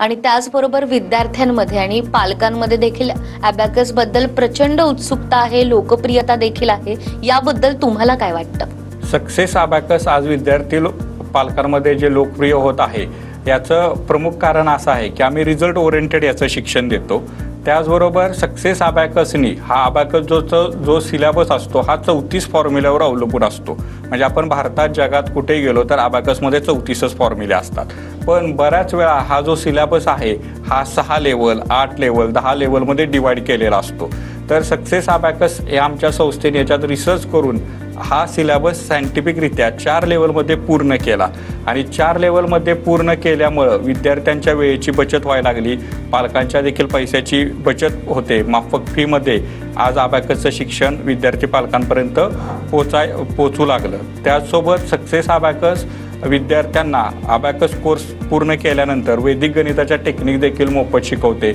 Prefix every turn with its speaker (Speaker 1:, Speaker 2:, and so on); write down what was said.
Speaker 1: आणि त्याचबरोबर विद्यार्थ्यांमध्ये आणि पालकांमध्ये देखील अबॅकसबद्दल प्रचंड उत्सुकता आहे लोकप्रियता देखील आहे. याबद्दल तुम्हाला काय वाटतं?
Speaker 2: सक्सेस अबॅकस आज विद्यार्थी पालकांमध्ये जे लोकप्रिय होत आहे याचं प्रमुख कारण असं आहे की आम्ही रिझल्ट ओरिएंटेड याचं शिक्षण देतो. त्याचबरोबर सक्सेस अबॅकसनी हा अबॅकस जो जो सिलेबस असतो हा चौतीस फॉर्म्युल्यावर अवलंबून असतो. म्हणजे आपण भारतात जगात कुठेही गेलो तर अबॅकसमध्ये चौतीसच फॉर्म्युले असतात. पण बऱ्याच वेळा हा जो सिलेबस आहे हा सहा लेवल आठ लेवल दहा लेवलमध्ये डिवाईड केलेला असतो. तर सक्सेस अबॅकस हे आमच्या संस्थेने याच्यात रिसर्च करून हा सिलेबस सायंटिफिकरित्या चार लेवलमध्ये पूर्ण केला. आणि चार लेवलमध्ये पूर्ण केल्यामुळं विद्यार्थ्यांच्या वेळेची बचत व्हायला लागली. पालकांच्या देखील पैशाची बचत होते. माफक फीमध्ये आज अबॅकसचं शिक्षण विद्यार्थी पालकांपर्यंत पोचाय पोचू लागलं. त्याचसोबत सक्सेस अबॅकस विद्यार्थ्यांना अबॅकस कोर्स पूर्ण केल्यानंतर वैदिक गणिताच्या टेक्निक देखील मोफत शिकवते.